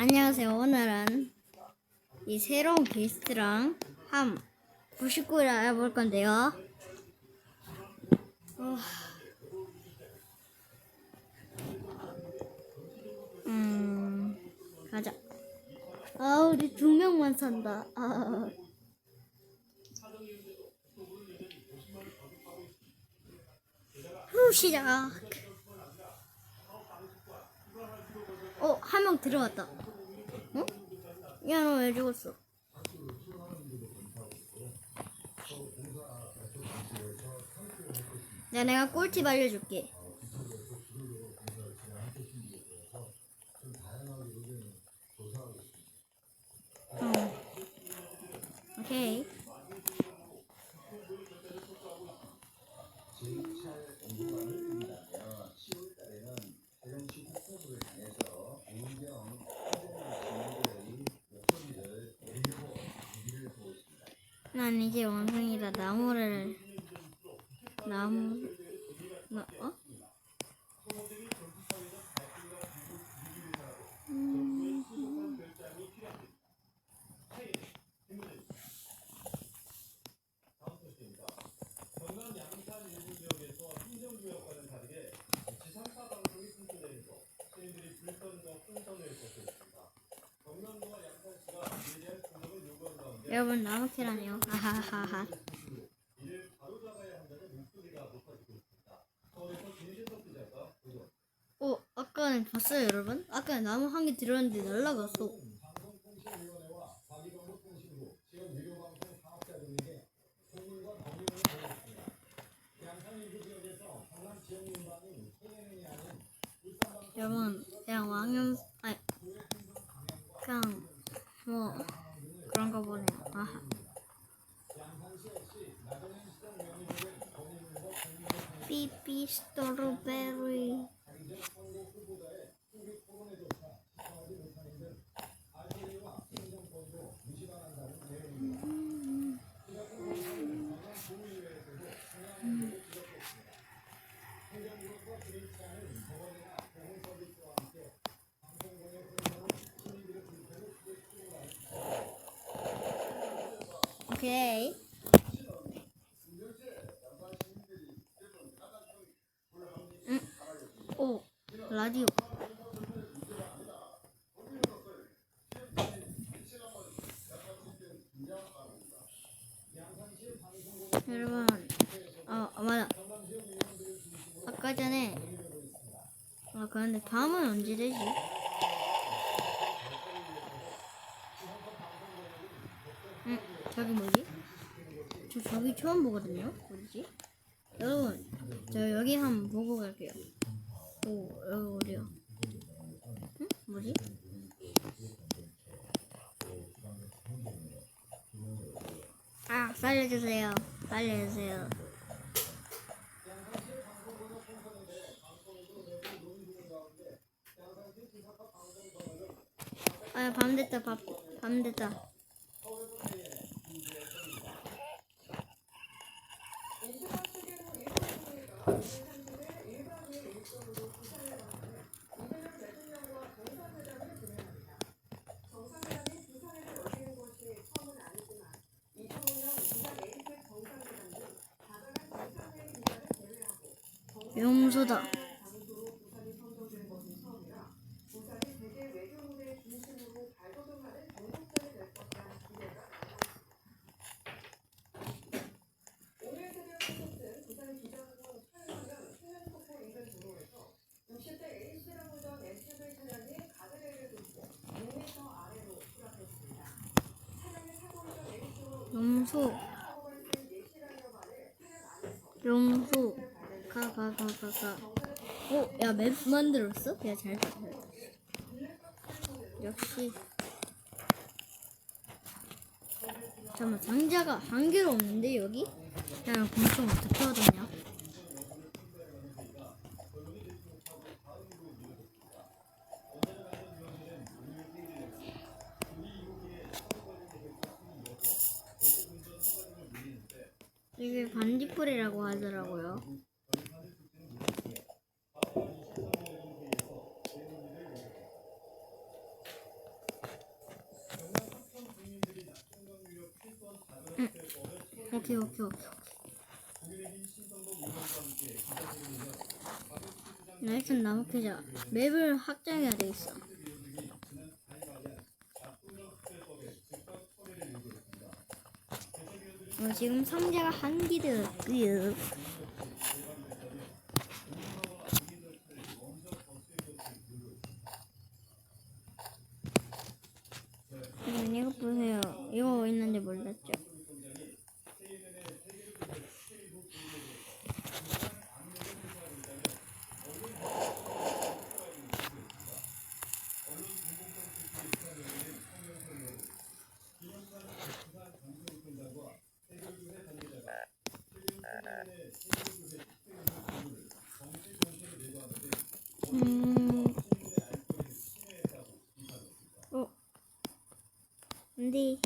안녕하세요. 오늘은 이 새로운 게스트랑 함 99를 해볼 건데요. 어, 음, 가자. 아, 우리 두 명만 산다. 아. 후, 시작. 어, 한 명 들어왔다. 어? 야, 너 왜 죽었어? 야, 내가 꿀팁 알려줄게. 어. 오케이. 난 이제 원숭이라 나무를 나무 나 어? 음, 여러분 나무캐라네요. 하하하하. 어, 아까는 봤어요, 여러분? 아까 나무 한 개 들었는데 날라갔어. 여러분, 그냥 왕년, 아니, 그냥 し。 라디오. 여러분, 어, 어, 맞아. 아까 전에, 아, 그런데 밤은 언제 되지? 응, 저기 뭐지? 저 저기 처음 보거든요. 어디지? 여러분, 저 여기 한번 보고 갈게요. 오, 여기 어디야? 응? 뭐지? 아, 살려주세요. 살려주세요. 아, 밤 됐다, 밤, 밤 됐다. 용소다. 용소. 용소. 오, 야, 맵 만들었어? 야, 잘 봐. 잘 봐. 역시. 잠깐만, 상자가 한 개로 없는데, 여기? 야, 공청 어떻게 얻었냐? 이게 반딧불이라고 하더라고요. 오케이 오케이 오케이 나 일단 나무 캐자. 맵을 확장해야 되겠어. 어, 지금 상자가 한 개도 없고요 음, 이거 보세요 이거 있는지 몰랐죠 음. 어. 근데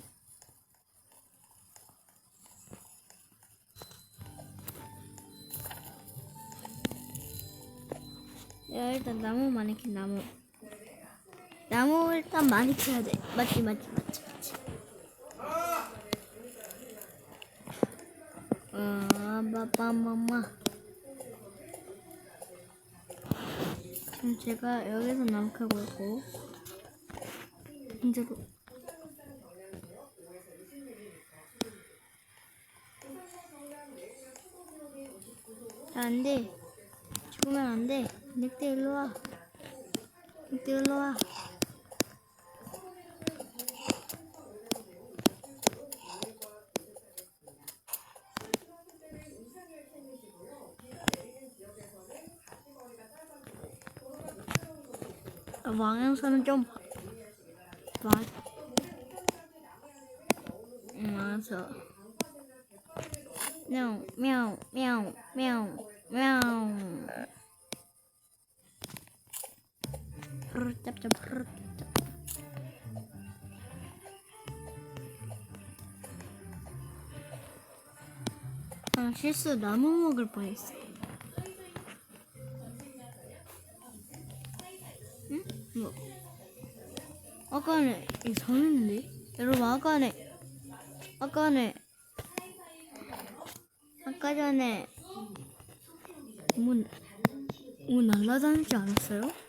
야 일단 나무 많이 캐 나무. 나무 일단 많이 캐야 돼. 맞지 맞지 맞지 맞지. 어 빠빠마마. 지금 제가 여기서 나무 캐고 있고 진짜로 안 돼. 죽으면 안 돼. 늑대 일로 와. 늑대 일로 와. 아, 왕영선은 좀 봐. 응, 알았 프르, 짭. 아, 실수 나무 먹을 뻔했어. 응? 뭐? 아까네 이거 잘했는데? 여러분 아까네 아까네 아까 전에 뭐, 뭐 날라다니지 않았어요?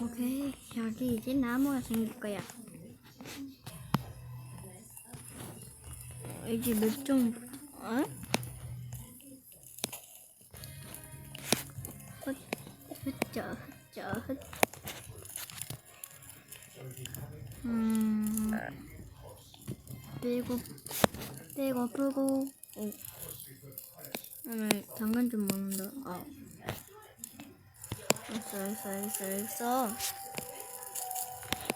오케이 여기 이제 나무가 생길 거야 어, 이제 몇종 어? 흩자 흩자 흩음 빼고 빼고 끄고 오 오늘 당근 좀 먹는다. 아 있어 있어 있어 있어.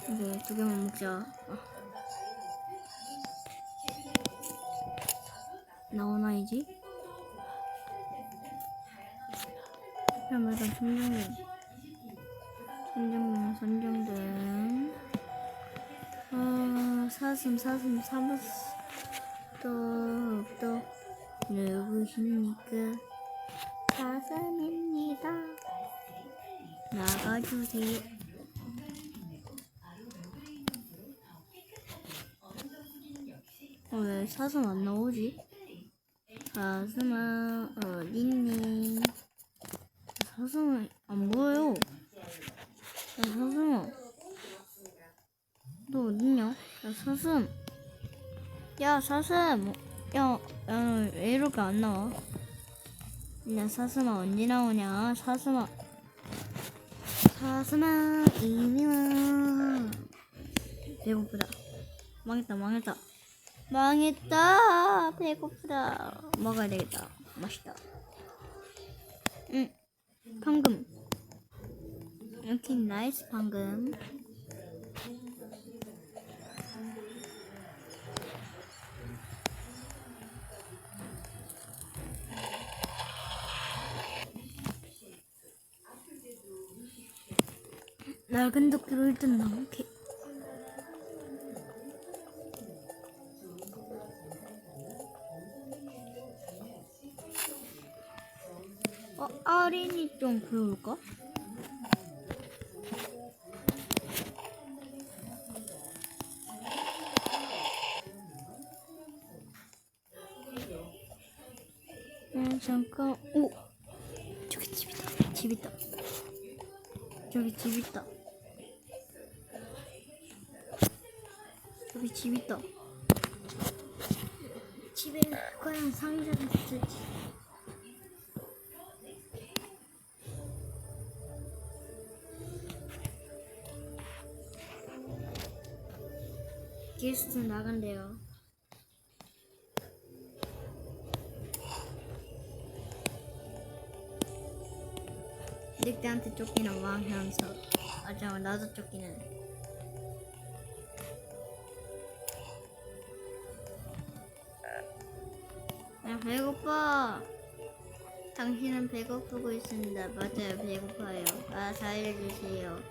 이제 두 개만 먹자. 아. 나오나 이제? 그럼 일단 선정등 선정등 선정등 어 사슴 사슴 사슴 또 또 누구십니까 사슴입니다 나가주세요 어, 왜 사슴 안 나오지? 사슴아 어딨니? 사슴은 안 보여요. 야, 사슴아. 너 어딨냐? 야, 사슴. 야, 사슴. 야, 야, 왜 이렇게 안 나와? 야, 사슴아, 언제 나오냐? 사슴아. 사슴아, 이리 와. 배고프다. 망했다, 망했다. 망했다. 배고프다. 먹어야 되겠다. 맛있다. 응. 방금. 이렇게 나이스 방금. 낡은 도끼로 일단 나오게. 할인이 좀 그럴까? 음, 잠깐. 오! 저기 집 있다. 집 있다. 저기 집 있다. 집 있다. 집에 과연 상자가 있을지. 게스트 나간대요. 늑대한테 쫓기는 왕현석. 아, 잠깐 나도 쫓기는. 나 배고파. 당신은 배고프고 있습니다. 맞아요, 배고파요. 아, 살려주세요.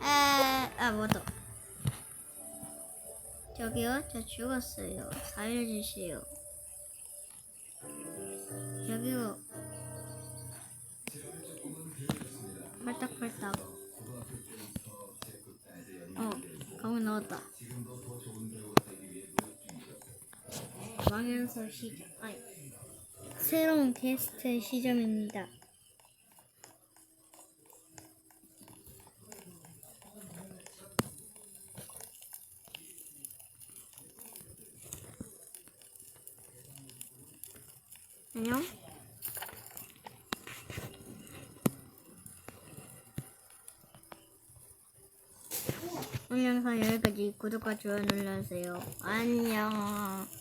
아, 아, 뭐다. 저기요, 저 죽었어요. 살려주세요. 저기요. 팔딱팔딱. 어, 가만 나왔다. 망연서 시점. 아니, 새로운 게스트 시점입니다. 안녕. 오늘 영상 여기까지 구독과 좋아요 눌러주세요. 안녕.